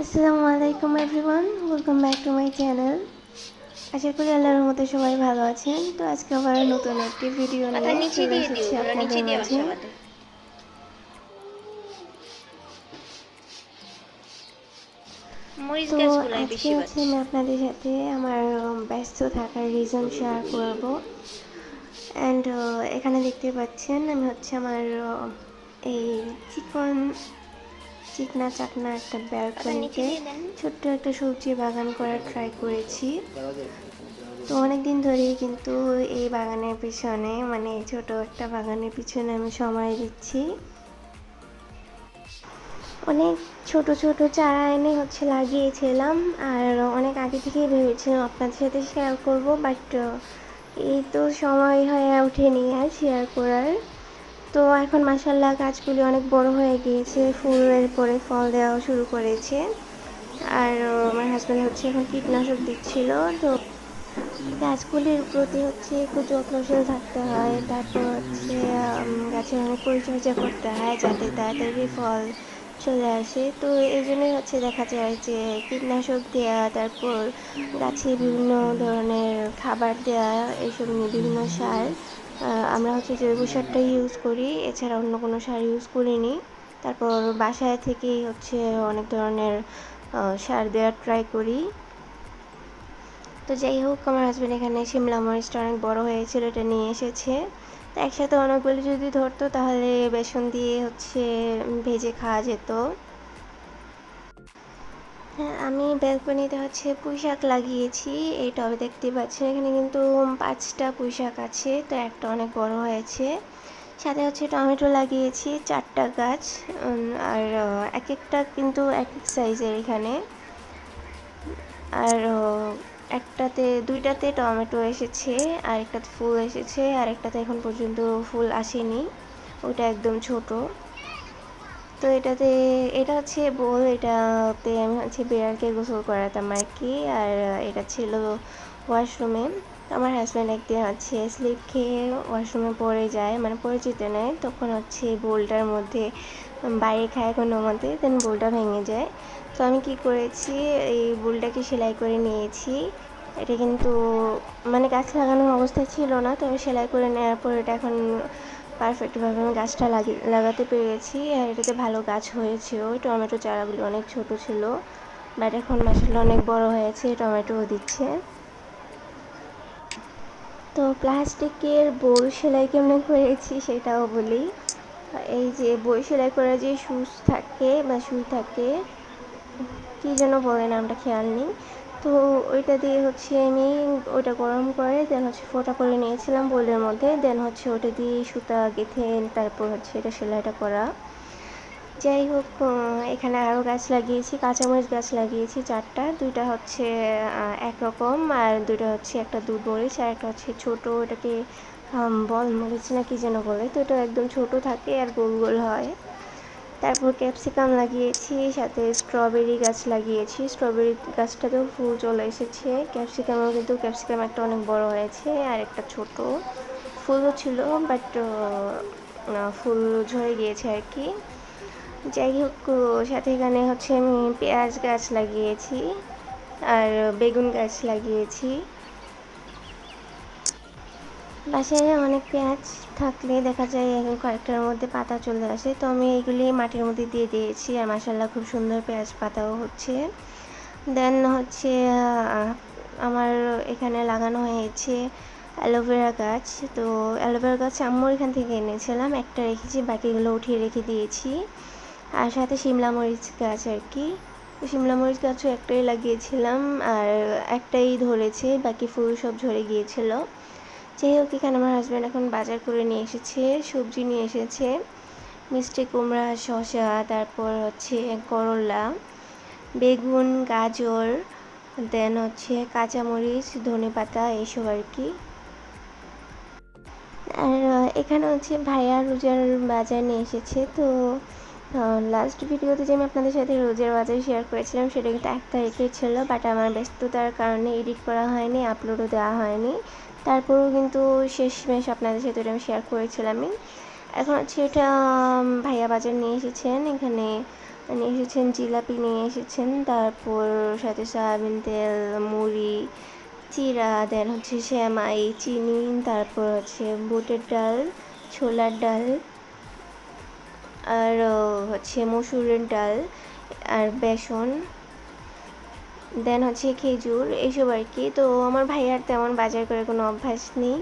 আসসালামু আলাইকুম everyone welcome back to my channel আশা করি আল্লাহর মতো সবাই ভালো আছেন। তো আজকে আবার নতুন একটি ভিডিও নিয়ে চলে দিয়ে দিও এসেছি নিচে আপনাদের মাঝে। তো আজকে হচ্ছে আমি আপনাদের সাথে আমার ব্যস্ত থাকার রিজন শেয়ার করব। অ্যান্ড এখানে দেখতে পাচ্ছেন আমি হচ্ছে আমার এই চিকন চিকনা চাকনা একটা ব্যালকনিতে ছোট্ট একটা সবজি বাগান করার ট্রাই করেছি। তো অনেক দিন ধরেই কিন্তু এই বাগানের পিছনে মানে ছোট একটা বাগানের পিছনে আমি সময় দিচ্ছি। অনেক ছোট ছোট চারা এনে হচ্ছে লাগিয়েছিলাম আর অনেক আগে থেকেই ভেবেছিলাম আপনাদের সাথে শেয়ার করব বাট এই তো সময় হয়ে ওঠেনি আর শেয়ার করার। তো এখন মাসাল্লাহ গাছগুলি অনেক বড় হয়ে গিয়েছে। ফুলের পরে ফল দেওয়া শুরু করেছে। আর আমার হাজব্যান্ড হচ্ছে এখন কীটনাশক দিচ্ছিল। তো গাছগুলির প্রতি হচ্ছে একটু যত্নশীল থাকতে হয়। তারপর হচ্ছে গাছের অনেক পরিচর্যা করতে হয় যাতে তাড়াতাড়ি ফল চলে আসে। তো এই জন্যই হচ্ছে দেখা যায় যে কীটনাশক দেওয়া তারপর গাছে বিভিন্ন ধরনের খাবার দেওয়া এইসব নিয়ে বিভিন্ন সার আমরা হচ্ছে জৈব সারটাই ইউজ করি, এছাড়া অন্য কোনো সার ইউজ করিনি। তারপর বাসায় থেকেই হচ্ছে অনেক ধরনের সার দেওয়ার ট্রাই করি। তো যাই হোক, আমার হাজব্যান্ড এখানে শিমলা মরিচটা অনেক বড় হয়েছিল, এটা নিয়ে এসেছে। তো একসাথে অনেকগুলো যদি ধরতো, তাহলে বেসন দিয়ে হচ্ছে ভেজে খাওয়া যেত। হ্যাঁ আমি ব্যালকনিতে হচ্ছে পুঁই শাক লাগিয়েছি। এই টবে দেখতে পাচ্ছেন, এখানে কিন্তু পাঁচটা পুঁই শাক আছে, তো একটা অনেক বড় হয়েছে। সাথে হচ্ছে টমেটো লাগিয়েছি, চারটা গাছ আর এক একটা কিন্তু এক এক সাইজের এখানে। আর একটাতে, দুইটাতে টমেটো এসেছে আর একটাতে ফুল এসেছে আর একটাতে এখন পর্যন্ত ফুল আসেনি। ওটা একদম ছোট। তো এটাতে, এটা হচ্ছে বোল, এটাতে আমি হচ্ছে বিড়ালকে গোসল করাতাম আর কি। আর এটা ছিল ওয়াশরুমে। আমার হাজব্যান্ড একদিন হচ্ছে স্লিপ খেয়ে ওয়াশরুমে পড়ে যায় মানে পরিচিত নেয় তখন হচ্ছে বোলটার মধ্যে বাইরে খায় কোনো মতে দেন বোলটা ভেঙে যায়। তো আমি কি করেছি, এই বোলটাকে সেলাই করে নিয়েছি। এটা কিন্তু মানে গাছ লাগানোর অবস্থায় ছিল না, তো আমি সেলাই করে নেওয়ার পর এটা এখন পারফেক্টভাবে আমি গাছটা লাগি, লাগাতে পেরেছি। আর এটাতে ভালো গাছ হয়েছিল ওই টমেটো চারাগুলো অনেক ছোট ছিল। বাট এখন মাসাল্লাহ অনেক বড় হয়েছে। টমেটোও দিচ্ছে। তো প্লাস্টিকের বই সেলাই কেমন করেছি সেটাও বলি। এই যে বই সেলাই করা যে সুচ থাকে বা সুই থাকে, কী যেন বলে নামটা খেয়াল নেই। তো ওইটা দিয়ে হচ্ছে আমি ওইটা গরম করে দেন হচ্ছে ফোটা করে নিয়েছিলাম বোলের মধ্যে দেন হচ্ছে ওটা দিয়ে সুতা গেঁথে তারপর হচ্ছে এটা সেলাইটা করা। যাই হোক এখানে আরও গাছ লাগিয়েছি, কাঁচামরিচ গাছ লাগিয়েছি চারটা, দুইটা হচ্ছে একরকম আর দুইটা হচ্ছে একটা দুধ মরিচ আর একটা হচ্ছে ছোটো ওটাকে বল মরিচ না কি যেন বলে, তো এটা একদম ছোট থাকে আর গোল গোল হয়। তারপর ক্যাপসিকাম লাগিয়েছি, সাথে স্ট্রবেরি গাছ লাগিয়েছি। স্ট্রবেরি গাছটাতেও ফুল চলে এসেছে। ক্যাপসিকামও কিন্তু ক্যাপসিকাম একটা অনেক বড় হয়েছে আর একটা ছোট। ফুলও ছিল বাট ফুল ঝরে গিয়েছে আর কি। যাই হোক, সাথে এখানে হচ্ছে আমি পেঁয়াজ গাছ লাগিয়েছি আর বেগুন গাছ লাগিয়েছি। বাসায় অনেক পেঁয়াজ থাকলে দেখা যায় কয়েকটার মধ্যে পাতা চলে আসে। তো আমি এইগুলি মাটির মধ্যে দিয়ে দিয়েছি আর মাসাল্লাহ খুব সুন্দর পেঁয়াজ পাতাও হচ্ছে। দেন হচ্ছে আমার এখানে লাগানো হয়েছে অ্যালোভেরা গাছ। তো অ্যালোভেরা গাছ আম্মুর এখান থেকে এনেছিলাম, একটা রেখেছি, বাকিগুলো উঠিয়ে রেখে দিয়েছি। আর সাথে শিমলা মরিচ গাছ আর কি। শিমলা মরিচ গাছও একটাই লাগিয়েছিলাম আর একটাই ধরেছে, বাকি ফুল সব ঝরে গিয়েছিল। যাই হোক এখানে আমার হাজব্যান্ড এখন বাজার করে নিয়ে এসেছে, সবজি নিয়ে এসেছে। মিষ্টি কুমড়া, শসা, তারপর হচ্ছে করলা, বেগুন, গাজর দেন হচ্ছে কাঁচামরিচ ধনে পাতা এইসব আর কি। আর এখানে হচ্ছে ভাইয়া রোজার বাজার নিয়ে এসেছে, তো লাস্ট ভিডিওতে যে আমি আপনাদের সাথে রোজার বাজার শেয়ার করেছিলাম, সেটা কিন্তু এক তারিখের ছিল বাট আমার ব্যস্ততার কারণে এডিট করা হয়নি আপলোডও দেওয়া হয়নি। তারপরেও কিন্তু শেষমেশ আপনাদের সাথে ওটা আমি শেয়ার করেছিলামই। এখন হচ্ছে এটা ভাইয়া বাজার নিয়ে এসেছেন, এখানে নিয়ে এসেছেন জিলাপি নিয়ে এসেছেন, তারপর সাথে সয়াবিন তেল, মুড়ি, চিরা দেন হচ্ছে শ্যামাই চিনি, তারপর হচ্ছে বুটের ডাল, ছোলার ডাল, আর হচ্ছে মসুরের ডাল, আর বেসন। দেন হচ্ছে খেজুর, এইসব আর কি। তো আমার ভাইয়ার তেমন বাজার করে কোনো অভ্যাস নেই।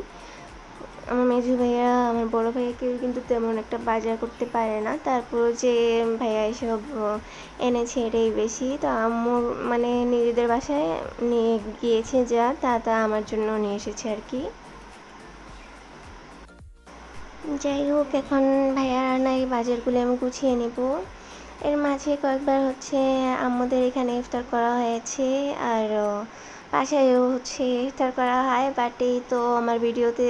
আমার মেজু ভাইয়া, আমার বড় ভাইয়া কেউ কিন্তু তেমন একটা বাজার করতে পারে না। তারপর যে ভাইয়া এসব এনেছে এটাই বেশি। তো আম্মুর মানে নিজেদের বাসায় নিয়ে গিয়েছে যা, তা তা আমার জন্য নিয়ে এসেছে আর কি। যাই হোক, এখন ভাইয়ার নাই বাজারগুলো আমি গুছিয়ে নেব। এর মাঝে কয়েকবার হচ্ছে আম্মুদের এখানে ইফতার করা হয়েছে আর বাসায়ও হচ্ছে ইফতার করা হয় বাট এই তো আমার ভিডিওতে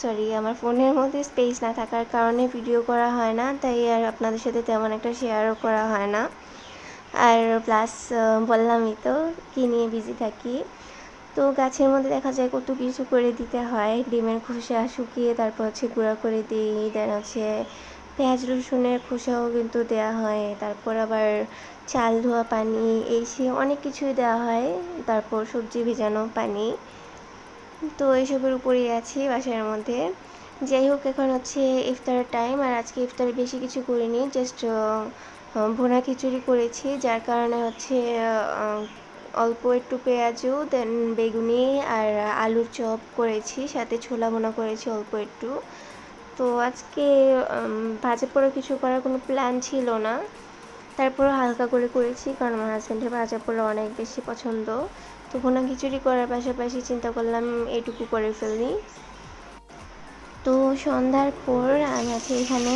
সরি আমার ফোনের মধ্যে স্পেস না থাকার কারণে ভিডিও করা হয় না, তাই আর আপনাদের সাথে তেমন একটা শেয়ারও করা হয় না। আর প্লাস বললামই তো কী নিয়ে বিজি থাকি। তো গাছের মধ্যে দেখা যায় কত কিছু করে দিতে হয়, ডিমের খোসা শুকিয়ে তারপর হচ্ছে গুঁড়া করে দিই দেন হচ্ছে পেঁয়াজ, রসুনের খোসাও কিন্তু দেওয়া হয়। তারপর আবার চাল, ধোয়া পানি, এই সে অনেক কিছুই দেওয়া হয়। তারপর সবজি ভেজানো পানি। তো এইসবের উপরেই আছি বাসার মধ্যে। যাই হোক, এখন হচ্ছে ইফতারের টাইম আর আজকে ইফতারে বেশি কিছু করিনি জাস্ট ভুনা খিচুড়ি করেছি। যার কারণে হচ্ছে অল্প একটু পেঁয়াজু দেন বেগুনি আর আলুর চপ করেছি। সাথে ছোলা ভুনা করেছি অল্প একটু। তো আজকে ভাজা পোড়া কিছু করার কোনো প্ল্যান ছিল না। তারপরও হালকা করে করেছি, কারণ আমার হাজব্যান্ডের ভাজা পোড়া অনেক বেশি পছন্দ। তো ভুনা খিচুড়ি করার পাশাপাশি চিন্তা করলাম এইটুকু করে ফেলি। তো সন্ধ্যার পর আমি আছি এখানে।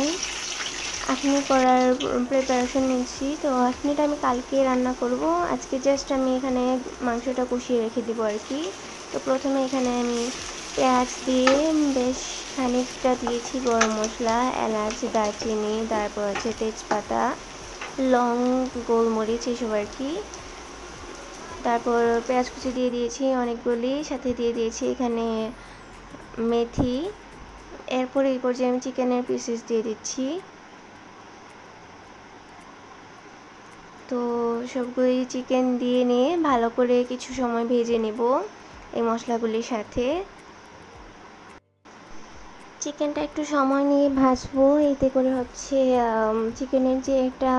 আখনি করার প্রিপারেশন নিচ্ছি। তো আখনিটা আমি কালকে রান্না করব। আজকে জাস্ট আমি এখানে মাংসটা কষিয়ে রেখে দেবো আর কি। তো প্রথমে এখানে আমি পেঁয়াজ দিয়ে বেশ খানিকটা দিয়েছি গরম মশলা, এলাচ, দারচিনি, তারপর হচ্ছে তেজপাতা, লং, গোলমরিচ এসব আর কি। তারপর পেঁয়াজ কুচি দিয়ে দিয়েছি অনেকগুলি সাথে দিয়ে দিয়েছি এখানে মেথি। এরপরে এই পর্যায়ে আমি চিকেনের পিসেস দিয়ে দিচ্ছি। তো সবগুলি চিকেন দিয়ে নিয়ে ভালো করে কিছু সময় ভেজে নেব এই মশলাগুলির সাথে। চিকেনটা একটু সময় নিয়ে ভাজবো। এতে করে হচ্ছে চিকেনের যে একটা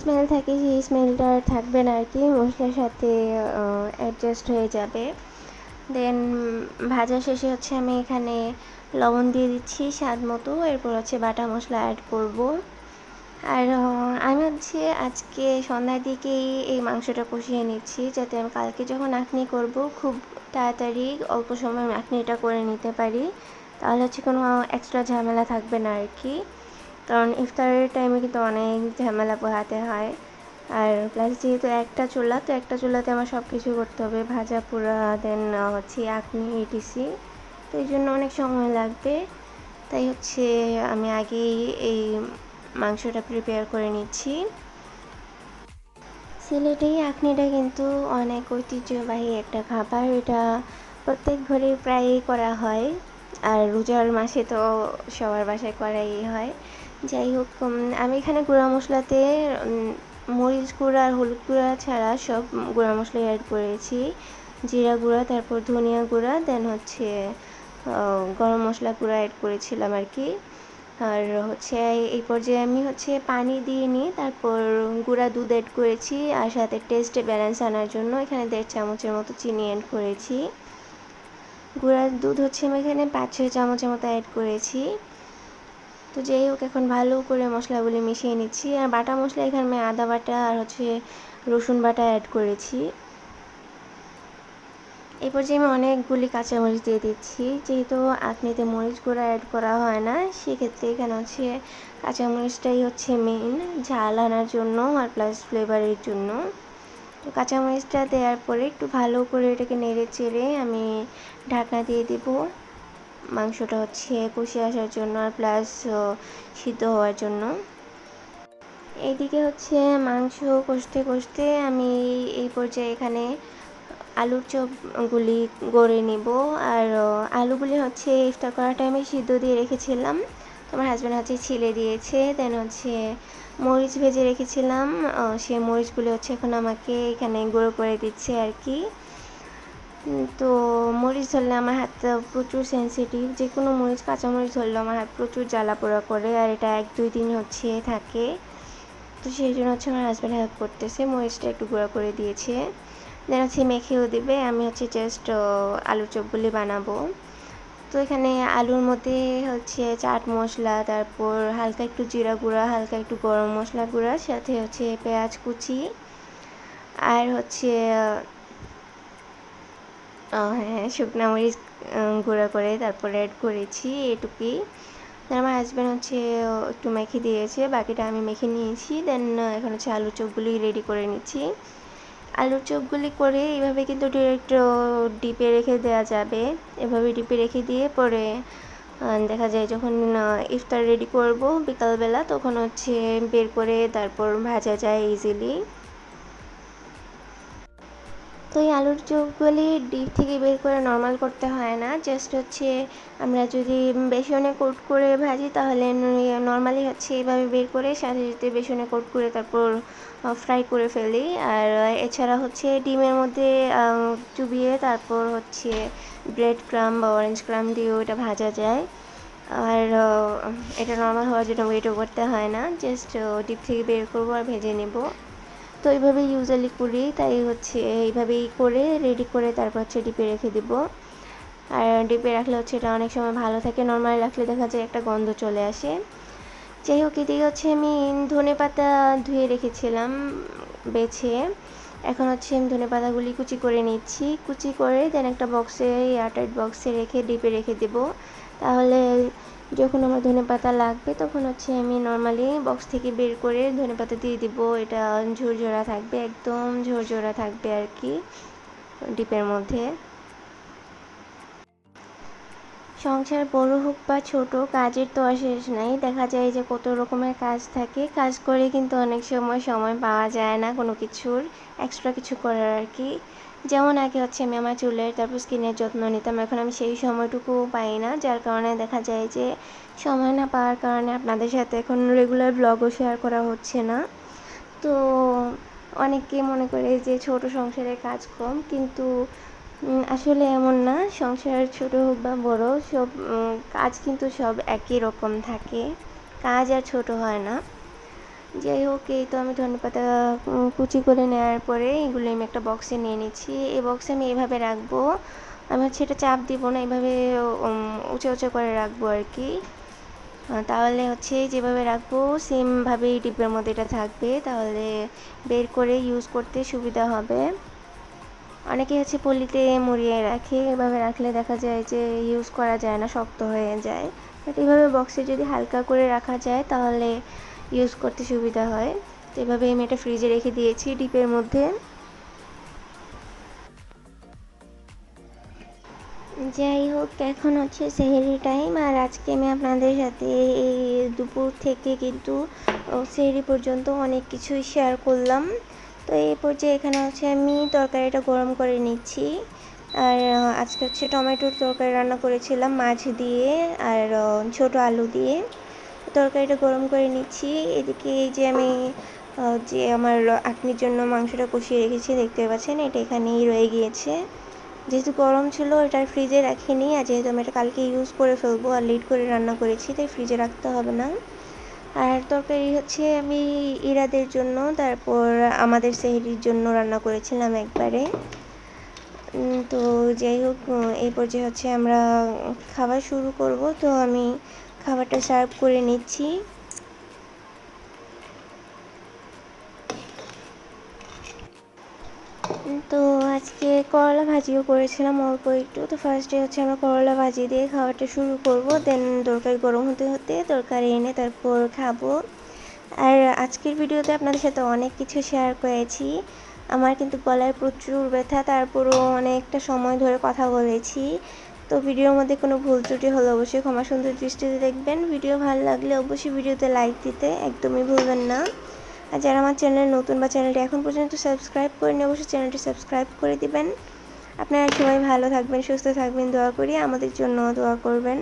স্মেল থাকে, সেই স্মেলটা থাকবে না আর কি। মশলার সাথে অ্যাডজাস্ট হয়ে যাবে। দেন ভাজা শেষে হচ্ছে আমি এখানে লবণ দিয়ে দিচ্ছি স্বাদ মতো। এরপর হচ্ছে বাটা মশলা অ্যাড করব। আর আমি হচ্ছে আজকে সন্ধ্যার দিকেই এই মাংসটা কষিয়ে নিচ্ছি, যাতে আমি কালকে যখন আখনি করব, খুব তাড়াতাড়ি অল্প সময় আখনিটা করে নিতে পারি। তাহলে হচ্ছে কোনো এক্সট্রা ঝামেলা থাকবে না আর কি। কারণ ইফতারের টাইমে কিন্তু অনেক ঝামেলা পোহাতে হয়। আর প্লাস যেহেতু একটা চুলা, তো একটা চুলাতে আমার সব কিছু করতে হবে। ভাজা, পোড়া দেন হচ্ছে আখনি এটিসি তো এই জন্য অনেক সময় লাগবে। তাই হচ্ছে আমি আগেই এই মাংসটা প্রিপেয়ার করে নিচ্ছি। সিলেটেই আখনিটা কিন্তু অনেক ঐতিহ্যবাহী একটা খাবার। এটা প্রত্যেক ঘরে প্রায়ই করা হয়। আর রোজার মাসে তো সবার বাসায় করাই হয়। যাই হোক আমি এখানে গুঁড়া মশলাতে মরিচ গুঁড়া আর হলুদ গুঁড়া ছাড়া সব গুঁড়া মশলাই অ্যাড করেছি। জিরা গুঁড়া, তারপর ধনিয়া গুঁড়া দেন হচ্ছে গরম মশলা গুঁড়া অ্যাড করেছিলাম আর কি। আর হচ্ছে, এই পর্যায়ে আমি হচ্ছে পানি দিয়ে নিই তারপর গুঁড়া দুধ অ্যাড করেছি আর সাথে টেস্টে ব্যালেন্স আনার জন্য এখানে দেড় চামচের মতো চিনি অ্যাড করেছি। গুঁড়ার দুধ হচ্ছে আমি এখানে পাঁচ ছয় চামচের মতো অ্যাড করেছি। তো যাই হোক, এখন ভালো করে মশলাগুলি মিশিয়ে নিচ্ছি। আর বাটা মশলা এখানে আমি আদা বাটা আর হচ্ছে রসুন বাটা অ্যাড করেছি। এই পর্যায়ে আমি অনেকগুলি কাঁচামরিচ দিয়ে দিচ্ছি। যেহেতু আপনিতে মরিচ গুঁড়া অ্যাড করা হয় না, সেক্ষেত্রে এখানে হচ্ছে কাঁচামরিচটাই হচ্ছে মেইন ঝাল আনার জন্য আর প্লাস ফ্লেভারের জন্য। তো কাঁচামরিচটা দেওয়ার পরে একটু ভালো করে এটাকে নেড়ে চেড়ে আমি ঢাকনা দিয়ে দেব। মাংসটা হচ্ছে কষে আসার জন্য আর প্লাস সিদ্ধ হওয়ার জন্য। এইদিকে হচ্ছে মাংস কষতে কষতে আমি এই পর্যায়ে এখানে আলুর চপগুলি গড়ে নেব। আর আলুগুলি হচ্ছে ইফতার করার টাইমে সিদ্ধ দিয়ে রেখেছিলাম। তোমার হাজব্যান্ড হচ্ছে ছিলে দিয়েছে দেন হচ্ছে মরিচ ভেজে রেখেছিলাম সেই মরিচগুলো হচ্ছে এখন আমাকে এখানে গুঁড়ো করে দিচ্ছে আর কি তো মরিচ ধরলে আমার হাত প্রচুর সেনসিটিভ যে কোনো মরিচ, কাঁচা মরিচ ধরলে আমার হাত প্রচুর জ্বালা পোড়া করে, আর এটা এক দুই দিন হচ্ছে থাকে। তো সেই জন্য হচ্ছে আমার হাজব্যান্ড হেল্প করতেছে, মরিচটা একটু গুঁড়া করে দিয়েছে। দেন হচ্ছে মেখেও দেবে, আমি হচ্ছে জাস্ট আলু চপগুলি বানাবো। তো এখানে আলুর মধ্যে হচ্ছে চাট মশলা তারপর হালকা একটু জিরা গুঁড়া হালকা একটু গরম মশলা গুঁড়া সাথে হচ্ছে পেঁয়াজ কুচি আর হচ্ছে আহ, হ্যাঁ শুকনো মরিচ গুঁড়া করে তারপর অ্যাড করেছি এটুকুই। আমার হাজব্যান্ড হচ্ছে একটু মেখে দিয়েছে বাকিটা আমি মেখে নিয়েছি। দেন এখন হচ্ছে আলু চপগুলি রেডি করে নিচ্ছি। আলুর চপগুলি করে এইভাবে কিন্তু ডিরেক্ট ডিপে রেখে দেওয়া যাবে। এভাবে ডিপে রেখে দিয়ে পরে দেখা যায় যখন ইফতার রেডি করব বিকালবেলা, তখন হচ্ছে বের করে তারপর ভাজা যায় ইজিলি তো এই আলুর চপগুলি ডিপ থেকে বের করে নর্মাল করতে হয় না। জাস্ট হচ্ছে আমরা যদি বেসনে কোট করে ভাজি, তাহলে নর্মালি হচ্ছে এইভাবে বের করে সাথে সাথে বেসনে কোট করে তারপর ফ্রাই করে ফেলি। আর এছাড়া হচ্ছে ডিমের মধ্যে চুবিয়ে তারপর হচ্ছে ব্রেড ক্রাম বা অরেঞ্জ ক্রাম দিয়েও এটা ভাজা যায়। আর এটা নর্মাল হওয়ার জন্য ওয়েটও করতে হয় না। জাস্ট ডিপ থেকে বের করব আর ভেজে নেব। তো এইভাবেই ইউজালি করি। তাই হচ্ছে এইভাবেই করে রেডি করে তারপর হচ্ছে ডিপে রেখে দিব। আর ডিপে রাখলে হচ্ছে এটা অনেক সময় ভালো থাকে। নর্মালি রাখলে দেখা যায় একটা গন্ধ চলে আসে। যাই হোক, এদিকে হচ্ছে আমি ধনে পাতা ধুয়ে রেখেছিলাম বেছে। এখন হচ্ছে আমি ধনে পাতাগুলি কুচি করে নিচ্ছি। কুচি করে দেন একটা বক্সে এয়ারটাইট বক্সে রেখে ডিপে রেখে দেব। তাহলে যখন আমার ধনে পাতা লাগবে, তখন হচ্ছে আমি নর্মালি বক্স থেকে বের করে ধনে পাতা দিয়ে দিব। এটা ঝোরঝোরা থাকবে, একদম ঝোরঝোরা থাকবে আর কি, ডিপের মধ্যে। সংসার বড় হোক বা ছোট, কাজের তো আর শেষ নাই। দেখা যায় যে কত রকমের কাজ থাকে। কাজ করে কিন্তু অনেক সময় সময় পাওয়া যায় না কোনো কিছুর এক্সট্রা কিছু করার আর কি। যেমন আগে হচ্ছে আমি আমার চুলের, তারপর স্কিনের যত্ন নিতাম। এখন আমি সেই সময়টুকু পাই না, যার কারণে দেখা যায় যে সময় না পাওয়ার কারণে আপনাদের সাথে এখন রেগুলার ব্লগও শেয়ার করা হচ্ছে না। তো অনেকে মনে করে যে ছোট সংসারের কাজ কম, কিন্তু আসলে এমন না। সংসার ছোট হোক বা বড়, সব কাজ কিন্তু সব একই রকম থাকে। কাজ আর ছোট হয় না। যাই হোক এই তো আমি ধনেপাতা উম, কুচি করে নেওয়ার পরে এগুলো আমি একটা বক্সে নিয়ে নিচ্ছি। এই বক্সে আমি এইভাবে রাখব। আমি হচ্ছে এটা চাপ দিব না এইভাবে উম, উঁচু উঁচু করে রাখব আর কি। তাহলে হচ্ছে যেভাবে রাখব সেমভাবেই ডিপের মধ্যে এটা থাকবে। তাহলে বের করে ইউজ করতে সুবিধা হবে। অনেকে হচ্ছে পলিতে মুড়িয়ে রাখে। এভাবে রাখলে দেখা যায় যে ইউজ করা যায় না শক্ত হয়ে যায়। বাট এভাবে বক্সে যদি হালকা করে রাখা যায় তাহলে ইউজ করতে সুবিধা হয়। তো এভাবে আমি এটা ফ্রিজে রেখে দিয়েছি ডিপের মধ্যে। যাই হোক, এখন হচ্ছে সেহেরি টাইম আর আজকে আমি আপনাদের সাথে এই দুপুর থেকে কিন্তু সেহেরি পর্যন্ত অনেক কিছুই শেয়ার করলাম। তো এই পর্যায়ে এখানে হচ্ছে আমি তরকারিটা গরম করে নিচ্ছি। আর আজকে হচ্ছে টমেটোর তরকারি রান্না করেছিলাম মাছ দিয়ে আর ছোট আলু দিয়ে। তরকারিটা গরম করে নিচ্ছি। এদিকে এই যে আমি যে আমার আটনির জন্য মাংসটা কষিয়ে রেখেছি দেখতে পাচ্ছেন এটা এখানেই রয়ে গিয়েছে। যেহেতু গরম ছিল এটা ফ্রিজে রাখিনি আর যেহেতু আমি এটা কালকে ইউজ করে ফেলব আর লেট করে রান্না করেছি তাই ফ্রিজে রাখতে হবে না। আর তরকারি হচ্ছে আমি ইরাদের জন্য তারপর আমাদের সেহরির জন্য রান্না করেছিলাম একবারে। তো যাই হোক উম, এই পর্যায়ে হচ্ছে আমরা খাবার শুরু করব। তো আমি খাবারটা সার্ভ করে নিচ্ছি। তো আজকে করলা ভাজিও করেছিলাম অল্প একটু। তো ফার্স্টে হচ্ছে আমরা করলা ভাজি দিয়ে খাওয়াটা শুরু করব দেন তরকারি গরম হতে হতে তরকারি এনে তারপর খাব। আর আজকের ভিডিওতে আপনাদের সাথে অনেক কিছু শেয়ার করেছি। আমার কিন্তু গলায় প্রচুর ব্যথা, তারপরও অনেকটা সময় ধরে কথা বলেছি। তো ভিডিওর মধ্যে কোনো ভুল ত্রুটি হলে অবশ্যই ক্ষমা সুন্দর দৃষ্টিতে দেখবেন। ভিডিও ভালো লাগলে অবশ্যই ভিডিওতে লাইক দিতে একদমই ভুলবেন না। আর যারা আমার চ্যানেল নতুন বা চ্যানেলটি এখন পর্যন্ত সাবস্ক্রাইব করেনি অবশ্যই চ্যানেলটি সাবস্ক্রাইব করে দিবেন। আপনারা সবাই ভালো থাকবেন, সুস্থ থাকবেন, দোয়া করি, আমাদের জন্য দোয়া করবেন।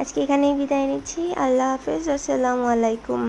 আজকে এখানেই বিদায় নিচ্ছি। আল্লাহ হাফেজ, আসসালামু আলাইকুম।